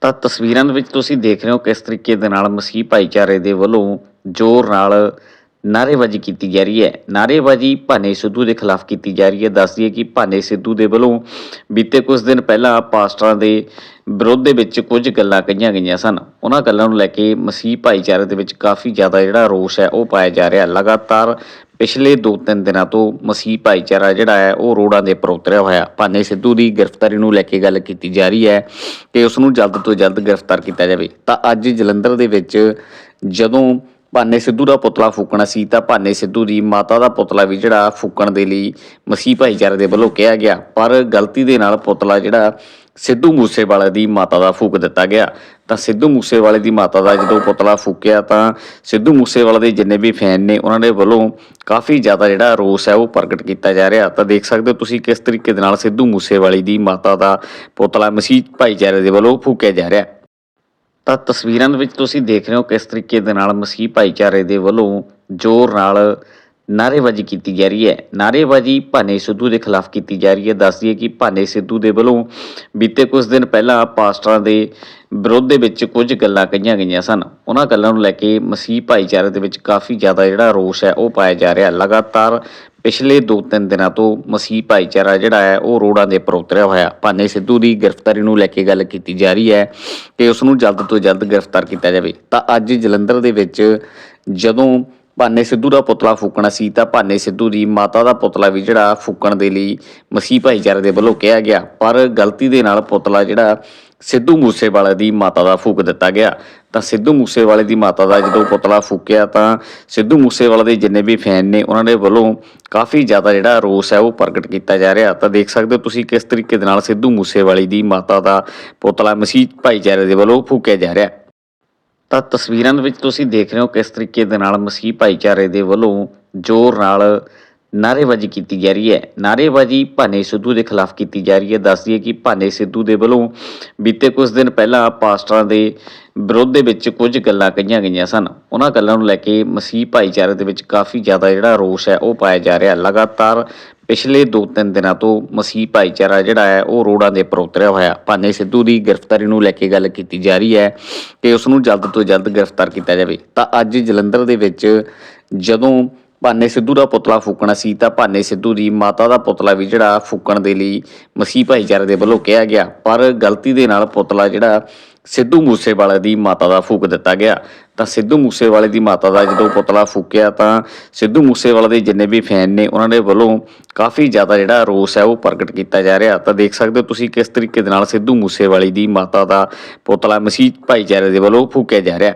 ਤਾਂ ਤਸਵੀਰਾਂ ਦੇ ਵਿੱਚ ਤੁਸੀਂ ਦੇਖ ਰਹੇ ਹੋ ਕਿਸ ਤਰੀਕੇ ਦੇ ਨਾਲ ਮਸੀਹ ਭਾਈਚਾਰੇ ਦੇ ਵੱਲੋਂ ਜ਼ੋਰ ਨਾਲ ਨਾਅਰੇਬਾਜ਼ੀ ਕੀਤੀ ਜਾ ਰਹੀ ਹੈ। ਨਾਅਰੇਬਾਜ਼ੀ ਭਾਨੇ ਸਿੱਧੂ ਦੇ ਖਿਲਾਫ ਕੀਤੀ ਜਾ ਰਹੀ ਹੈ। ਦੱਸਦੀ ਹੈ ਕਿ ਭਾਨੇ ਸਿੱਧੂ ਦੇ ਵੱਲੋਂ ਬੀਤੇ ਕੁਝ ਦਿਨ ਪਹਿਲਾਂ ਪਾਸਟਰਾਂ ਦੇ ਵਿਰੋਧ ਦੇ ਵਿੱਚ ਕੁਝ ਗੱਲਾਂ ਕਹੀਆਂ ਗਈਆਂ ਸਨ। ਉਹਨਾਂ ਗੱਲਾਂ ਨੂੰ ਲੈ ਕੇ ਮਸੀਹ ਭਾਈਚਾਰੇ ਦੇ ਵਿੱਚ ਕਾਫੀ ਜ਼ਿਆਦਾ ਜਿਹੜਾ ਰੋਸ ਹੈ, ਉਹ ਪਾਇਆ ਜਾ ਰਿਹਾ। ਲਗਾਤਾਰ ਪਿਛਲੇ 2-3 ਦਿਨਾਂ ਤੋਂ ਮਸੀਹ ਭਾਈਚਾਰਾ ਜਿਹੜਾ ਹੈ, ਉਹ ਰੋਡਾਂ ਦੇ ਉੱਪਰ ਉਤਰਿਆ ਹੋਇਆ। ਭਾਨੇ ਸਿੱਧੂ ਦੀ ਗ੍ਰਿਫਤਾਰੀ ਨੂੰ ਲੈ ਕੇ ਗੱਲ ਕੀਤੀ ਜਾ ਰਹੀ ਹੈ ਕਿ ਉਸ ਨੂੰ ਜਲਦ ਤੋਂ ਜਲਦ ਗ੍ਰਿਫਤਾਰ ਕੀਤਾ ਜਾਵੇ। ਤਾਂ ਅੱਜ ਜਲੰਧਰ ਦੇ ਵਿੱਚ ਜਦੋਂ ਭਾਨੇ ਸਿੱਧੂ ਦਾ ਪੁਤਲਾ ਫੂਕਣਾ ਸੀ ਤਾਂ ਭਾਨੇ ਸਿੱਧੂ ਦੀ ਮਾਤਾ ਦਾ ਪੁਤਲਾ ਵੀ ਜਿਹੜਾ ਫੂਕਣ ਦੇ ਲਈ ਮਸੀਹ ਭਾਈਚਾਰੇ ਦੇ ਵੱਲੋਂ ਕਿਹਾ ਗਿਆ। ਪਰ ਗਲਤੀ ਦੇ ਨਾਲ ਪੁਤਲਾ ਜਿਹੜਾ ਸਿੱਧੂ ਮੂਸੇਵਾਲੇ ਦੀ ਮਾਤਾ ਦਾ ਫੂਕ ਦਿੱਤਾ ਗਿਆ। ਤਾਂ ਸਿੱਧੂ ਮੂਸੇਵਾਲੇ ਦੀ ਮਾਤਾ ਦਾ ਜਦੋਂ ਪੁਤਲਾ ਫੂਕਿਆ ਤਾਂ ਸਿੱਧੂ ਮੂਸੇਵਾਲੇ ਦੇ ਜਿੰਨੇ ਵੀ ਫੈਨ ਨੇ, ਉਹਨਾਂ ਦੇ ਵੱਲੋਂ ਕਾਫੀ ਜ਼ਿਆਦਾ ਜਿਹੜਾ ਰੋਸ ਹੈ ਉਹ ਪ੍ਰਗਟ ਕੀਤਾ ਜਾ ਰਿਹਾ। ਤਾਂ ਦੇਖ ਸਕਦੇ ਹੋ ਤੁਸੀਂ ਕਿਸ ਤਰੀਕੇ ਦੇ ਨਾਲ ਸਿੱਧੂ ਮੂਸੇਵਾਲੇ ਦੀ ਮਾਤਾ ਦਾ ਪੁਤਲਾ ਮਸੀਹ ਭਾਈਚਾਰੇ ਦੇ ਵੱਲੋਂ ਫੂਕਿਆ ਜਾ ਰਿਹਾ। ਤਾਂ ਤਸਵੀਰਾਂ ਦੇ ਵਿੱਚ ਤੁਸੀਂ ਦੇਖ ਰਹੇ ਹੋ ਕਿਸ ਤਰੀਕੇ ਦੇ ਨਾਲ ਮਸੀਹ ਭਾਈਚਾਰੇ ਦੇ ਵੱਲੋਂ ਜ਼ੋਰ ਨਾਲ ਨਾਅਰੇਬਾਜ਼ੀ ਕੀਤੀ ਜਾ ਰਹੀ ਹੈ। ਨਾਅਰੇਬਾਜ਼ੀ ਭਾਨੇ ਸਿੱਧੂ ਦੇ ਖਿਲਾਫ ਕੀਤੀ ਜਾ ਰਹੀ ਹੈ। ਦੱਸਦੀ ਹੈ ਕਿ ਭਾਨੇ ਸਿੱਧੂ ਦੇ ਵੱਲੋਂ ਬੀਤੇ ਕੁਝ ਦਿਨ ਪਹਿਲਾਂ ਪਾਸਟਰਾਂ ਦੇ ਵਿਰੋਧ ਦੇ ਵਿੱਚ ਕੁਝ ਗੱਲਾਂ ਕਹੀਆਂ ਗਈਆਂ ਸਨ। ਉਹਨਾਂ ਗੱਲਾਂ ਨੂੰ ਲੈ ਕੇ ਮਸੀਹ ਭਾਈਚਾਰੇ ਦੇ ਵਿੱਚ ਕਾਫੀ ਜ਼ਿਆਦਾ ਜਿਹੜਾ ਰੋਸ ਹੈ, ਉਹ ਪਾਇਆ ਜਾ ਰਿਹਾ। ਲਗਾਤਾਰ ਪਿਛਲੇ 2-3 ਦਿਨਾਂ ਤੋਂ ਮਸੀਹ ਭਾਈਚਾਰਾ ਜਿਹੜਾ ਹੈ, ਉਹ ਰੋਡਾਂ ਦੇ ਉੱਪਰ ਉਤਰਿਆ ਹੋਇਆ। ਭਾਨੇ ਸਿੱਧੂ ਦੀ ਗ੍ਰਿਫਤਾਰੀ ਨੂੰ ਲੈ ਕੇ ਗੱਲ ਕੀਤੀ ਜਾ ਰਹੀ ਹੈ ਕਿ ਉਸ ਨੂੰ ਜਲਦ ਤੋਂ ਜਲਦ ਗ੍ਰਿਫਤਾਰ ਕੀਤਾ ਜਾਵੇ। ਤਾਂ ਅੱਜ ਜਲੰਧਰ ਦੇ ਵਿੱਚ ਜਦੋਂ ਭਾਨੇ ਸਿੱਧੂ ਦਾ ਪੁਤਲਾ ਫੂਕਣਾ ਸੀ ਤਾਂ ਭਾਨੇ ਸਿੱਧੂ ਦੀ ਮਾਤਾ ਦਾ ਪੁਤਲਾ ਵੀ ਜਿਹੜਾ ਫੂਕਣ ਦੇ ਲਈ ਮਸੀਹ ਭਾਈਚਾਰੇ ਦੇ ਵੱਲੋਂ ਕਿਹਾ ਗਿਆ। ਪਰ ਗਲਤੀ ਦੇ ਨਾਲ ਪੁਤਲਾ ਜਿਹੜਾ ਸਿੱਧੂ ਮੂਸੇਵਾਲੇ ਦੀ ਮਾਤਾ ਦਾ ਫੂਕ ਦਿੱਤਾ ਗਿਆ। ਤਾਂ ਸਿੱਧੂ ਮੂਸੇਵਾਲੇ ਦੀ ਮਾਤਾ ਦਾ ਜਦੋਂ ਪੁਤਲਾ ਫੂਕਿਆ ਤਾਂ ਸਿੱਧੂ ਮੂਸੇਵਾਲੇ ਦੇ ਜਿੰਨੇ ਵੀ ਫੈਨ ਨੇ, ਉਹਨਾਂ ਦੇ ਵੱਲੋਂ ਕਾਫੀ ਜ਼ਿਆਦਾ ਜਿਹੜਾ ਰੋਸ ਹੈ ਉਹ ਪ੍ਰਗਟ ਕੀਤਾ ਜਾ ਰਿਹਾ। ਤਾਂ ਦੇਖ ਸਕਦੇ ਹੋ ਤੁਸੀਂ ਕਿਸ ਤਰੀਕੇ ਦੇ ਨਾਲ ਸਿੱਧੂ ਮੂਸੇਵਾਲੇ ਦੀ ਮਾਤਾ ਦਾ ਪੁਤਲਾ ਮਸੀਹ ਭਾਈਚਾਰੇ ਦੇ ਵੱਲੋਂ ਫੂਕਿਆ ਜਾ ਰਿਹਾ। ਤਾਂ ਤਸਵੀਰਾਂ ਦੇ ਵਿੱਚ ਤੁਸੀਂ ਦੇਖ ਰਹੇ ਹੋ ਕਿਸ ਤਰੀਕੇ ਦੇ ਨਾਲ ਮਸੀਹ ਭਾਈਚਾਰੇ ਦੇ ਵੱਲੋਂ ਜ਼ੋਰ ਨਾਲ ਨਾਅਰੇਬਾਜ਼ੀ ਕੀਤੀ ਜਾ ਰਹੀ ਹੈ। ਨਾਅਰੇਬਾਜ਼ੀ ਭਾਨੇ ਸਿੱਧੂ ਦੇ ਖਿਲਾਫ ਕੀਤੀ ਜਾ ਰਹੀ ਹੈ। ਦੱਸਦੀ ਹੈ ਕਿ ਭਾਨੇ ਸਿੱਧੂ ਦੇ ਵੱਲੋਂ ਬੀਤੇ ਕੁਝ ਦਿਨ ਪਹਿਲਾਂ ਪਾਸਟਰਾਂ ਦੇ ਵਿਰੋਧ ਦੇ ਵਿੱਚ ਕੁਝ ਗੱਲਾਂ ਕਹੀਆਂ ਗਈਆਂ ਸਨ। ਉਹਨਾਂ ਗੱਲਾਂ ਨੂੰ ਲੈ ਕੇ ਮਸੀਹ ਭਾਈਚਾਰੇ ਦੇ ਵਿੱਚ ਕਾਫੀ ਜ਼ਿਆਦਾ ਜਿਹੜਾ ਰੋਸ ਹੈ, ਉਹ ਪਾਇਆ ਜਾ ਰਿਹਾ। ਲਗਾਤਾਰ ਪਿਛਲੇ 2-3 ਦਿਨਾਂ ਤੋਂ ਮਸੀਹ ਭਾਈਚਾਰਾ ਜਿਹੜਾ ਹੈ, ਉਹ ਰੋਡਾਂ ਦੇ ਉੱਪਰ ਉਤਰਿਆ ਹੋਇਆ। ਭਾਨੇ ਸਿੱਧੂ ਦੀ ਗ੍ਰਿਫਤਾਰੀ ਨੂੰ ਲੈ ਕੇ ਗੱਲ ਕੀਤੀ ਜਾ ਰਹੀ ਹੈ ਕਿ ਉਸ ਨੂੰ ਜਲਦ ਤੋਂ ਜਲਦ ਗ੍ਰਿਫਤਾਰ ਕੀਤਾ ਜਾਵੇ। ਤਾਂ ਅੱਜ ਜਲੰਧਰ ਦੇ ਵਿੱਚ ਜਦੋਂ ਭਾਨੇ ਸਿੱਧੂ ਦਾ ਪੁਤਲਾ ਫੂਕਣਾ ਸੀ ਤਾਂ ਭਾਨੇ ਸਿੱਧੂ ਦੀ ਮਾਤਾ ਦਾ ਪੁਤਲਾ ਵੀ ਜਿਹੜਾ ਫੂਕਣ ਦੇ ਲਈ ਮਸੀਹ ਭਾਈਚਾਰੇ ਦੇ ਵੱਲੋਂ ਕਿਹਾ ਗਿਆ। ਪਰ ਗਲਤੀ ਦੇ ਨਾਲ ਪੁਤਲਾ ਜਿਹੜਾ ਸਿੱਧੂ ਮੂਸੇਵਾਲੇ ਦੀ ਮਾਤਾ ਦਾ ਫੂਕ ਦਿੱਤਾ ਗਿਆ। ਤਾਂ ਸਿੱਧੂ ਮੂਸੇਵਾਲੇ ਦੀ ਮਾਤਾ ਦਾ ਜਦੋਂ ਪੁਤਲਾ ਫੂਕਿਆ ਤਾਂ ਸਿੱਧੂ ਮੂਸੇਵਾਲੇ ਦੇ ਜਿੰਨੇ ਵੀ ਫੈਨ ਨੇ ਉਹਨਾਂ ਦੇ ਵੱਲੋਂ ਕਾਫੀ ਜ਼ਿਆਦਾ ਜਿਹੜਾ ਰੋਸ ਹੈ ਉਹ ਪ੍ਰਗਟ ਕੀਤਾ ਜਾ ਰਿਹਾ। ਤਾਂ ਦੇਖ ਸਕਦੇ ਹੋ ਤੁਸੀਂ ਕਿਸ ਤਰੀਕੇ ਦੇ ਨਾਲ ਸਿੱਧੂ ਮੂਸੇਵਾਲੇ ਦੀ ਮਾਤਾ ਦਾ ਪੁਤਲਾ ਮਸੀਹ ਭਾਈਚਾਰੇ ਦੇ ਵੱਲੋਂ ਫੂਕਿਆ ਜਾ ਰਿਹਾ।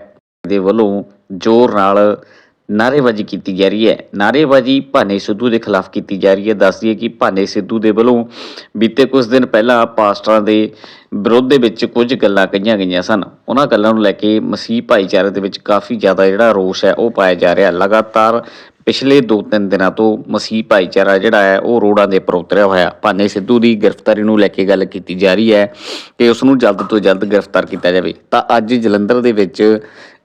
ਦੇ ਵੱਲੋਂ ਜ਼ੋਰ ਨਾਲ ਨਾਅਰੇਬਾਜ਼ੀ ਕੀਤੀ ਜਾ ਰਹੀ ਹੈ। ਨਾਅਰੇਬਾਜ਼ੀ ਭਾਨੇ ਸਿੱਧੂ ਦੇ ਖਿਲਾਫ ਕੀਤੀ ਜਾ ਰਹੀ ਹੈ। ਦੱਸਦੀ ਹੈ ਕਿ ਭਾਨੇ ਸਿੱਧੂ ਦੇ ਵੱਲੋਂ ਬੀਤੇ ਕੁਝ ਦਿਨ ਪਹਿਲਾਂ ਪਾਸਟਰਾਂ ਦੇ ਵਿਰੋਧ ਦੇ ਵਿੱਚ ਕੁਝ ਗੱਲਾਂ ਕਹੀਆਂ ਗਈਆਂ ਸਨ। ਉਹਨਾਂ ਗੱਲਾਂ ਨੂੰ ਲੈ ਕੇ ਮਸੀਹ ਭਾਈਚਾਰੇ ਦੇ ਵਿੱਚ ਕਾਫੀ ਜ਼ਿਆਦਾ ਜਿਹੜਾ ਰੋਸ ਹੈ, ਉਹ ਪਾਇਆ ਜਾ ਰਿਹਾ। ਲਗਾਤਾਰ ਪਿਛਲੇ 2-3 ਦਿਨਾਂ ਤੋਂ ਮਸੀਹ ਭਾਈਚਾਰਾ ਜਿਹੜਾ ਹੈ, ਉਹ ਰੋਡਾਂ ਦੇ ਉੱਪਰ ਉਤਰਿਆ ਹੋਇਆ। ਭਾਨੇ ਸਿੱਧੂ ਦੀ ਗ੍ਰਿਫਤਾਰੀ ਨੂੰ ਲੈ ਕੇ ਗੱਲ ਕੀਤੀ ਜਾ ਰਹੀ ਹੈ ਕਿ ਉਸ ਨੂੰ ਜਲਦ ਤੋਂ ਜਲਦ ਗ੍ਰਿਫਤਾਰ ਕੀਤਾ ਜਾਵੇ। ਤਾਂ ਅੱਜ ਜਲੰਧਰ ਦੇ ਵਿੱਚ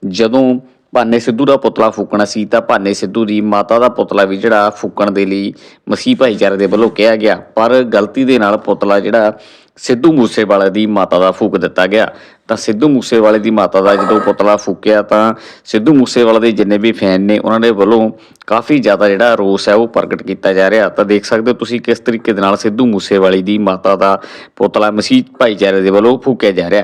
ਜਦੋਂ ਭਾਨੇ ਸਿੱਧੂ ਦਾ ਪੁਤਲਾ ਫੂਕਣਾ ਸੀ ਤਾਂ ਭਾਨੇ ਸਿੱਧੂ ਦੀ ਮਾਤਾ ਦਾ ਪੁਤਲਾ ਵੀ ਜਿਹੜਾ ਫੂਕਣ ਦੇ ਲਈ ਮਸੀਹ ਭਾਈਚਾਰੇ ਦੇ ਵੱਲੋਂ ਕਿਹਾ ਗਿਆ। ਪਰ ਗਲਤੀ ਦੇ ਨਾਲ ਪੁਤਲਾ ਜਿਹੜਾ ਸਿੱਧੂ ਮੂਸੇਵਾਲੇ ਦੀ ਮਾਤਾ ਦਾ ਫੂਕ ਦਿੱਤਾ ਗਿਆ। ਤਾਂ ਸਿੱਧੂ ਮੂਸੇਵਾਲੇ ਦੀ ਮਾਤਾ ਦਾ ਜਦੋਂ ਪੁਤਲਾ ਫੂਕਿਆ ਤਾਂ ਸਿੱਧੂ ਮੂਸੇਵਾਲੇ ਦੇ ਜਿੰਨੇ ਵੀ ਫੈਨ ਨੇ ਉਹਨਾਂ ਦੇ ਵੱਲੋਂ ਕਾਫੀ ਜ਼ਿਆਦਾ ਜਿਹੜਾ ਰੋਸ ਹੈ ਉਹ ਪ੍ਰਗਟ ਕੀਤਾ ਜਾ ਰਿਹਾ। ਤਾਂ ਦੇਖ ਸਕਦੇ ਹੋ ਤੁਸੀਂ ਕਿਸ ਤਰੀਕੇ ਦੇ ਨਾਲ ਸਿੱਧੂ ਮੂਸੇਵਾਲੇ ਦੀ ਮਾਤਾ ਦਾ ਪੁਤਲਾ ਮਸੀਹ ਭਾਈਚਾਰੇ ਦੇ ਵੱਲੋਂ ਫੂਕਿਆ ਜਾ ਰਿਹਾ।